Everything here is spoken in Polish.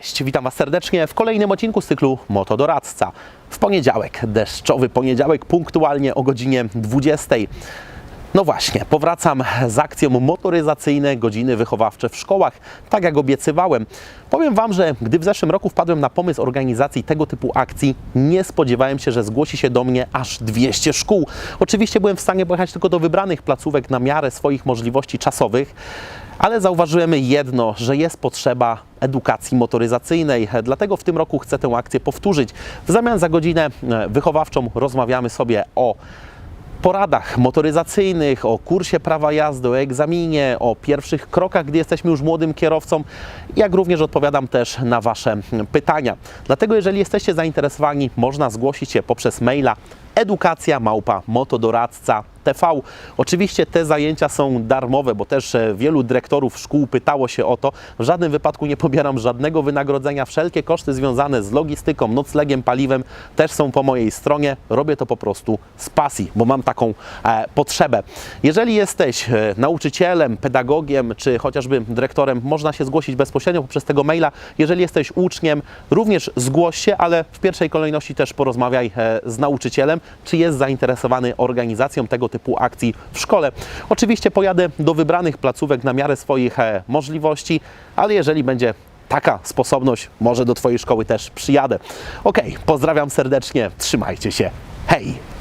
Cześć, witam Was serdecznie w kolejnym odcinku z cyklu Motodoradca. W poniedziałek, deszczowy poniedziałek, punktualnie o godzinie 20. No właśnie, powracam z akcją motoryzacyjne godziny wychowawcze w szkołach, tak jak obiecywałem. Powiem Wam, że gdy w zeszłym roku wpadłem na pomysł organizacji tego typu akcji, nie spodziewałem się, że zgłosi się do mnie aż 200 szkół. Oczywiście byłem w stanie pojechać tylko do wybranych placówek na miarę swoich możliwości czasowych. Ale zauważyłem jedno, że jest potrzeba edukacji motoryzacyjnej. Dlatego w tym roku chcę tę akcję powtórzyć. W zamian za godzinę e, wychowawczą rozmawiamy sobie o poradach motoryzacyjnych, o kursie prawa jazdy, o egzaminie, o pierwszych krokach, gdy jesteśmy już młodym kierowcą, jak również odpowiadam też na Wasze pytania. Dlatego jeżeli jesteście zainteresowani, można zgłosić się poprzez maila edukacja małpa motodoradca TV. Oczywiście te zajęcia są darmowe, bo też e, wielu dyrektorów szkół pytało się o to. W żadnym wypadku nie pobieram żadnego wynagrodzenia. Wszelkie koszty związane z logistyką, noclegiem, paliwem też są po mojej stronie. Robię to po prostu z pasji, bo mam taką e, potrzebę. Jeżeli jesteś e, nauczycielem, pedagogiem czy chociażby dyrektorem, można się zgłosić bezpośrednio poprzez tego maila. Jeżeli jesteś uczniem, również zgłoś się, ale w pierwszej kolejności też porozmawiaj e, z nauczycielem, czy jest zainteresowany organizacją tego typu akcji w szkole. Oczywiście pojadę do wybranych placówek na miarę swoich e, możliwości, ale jeżeli będzie taka sposobność, może do Twojej szkoły też przyjadę. Ok, pozdrawiam serdecznie, trzymajcie się. Hej!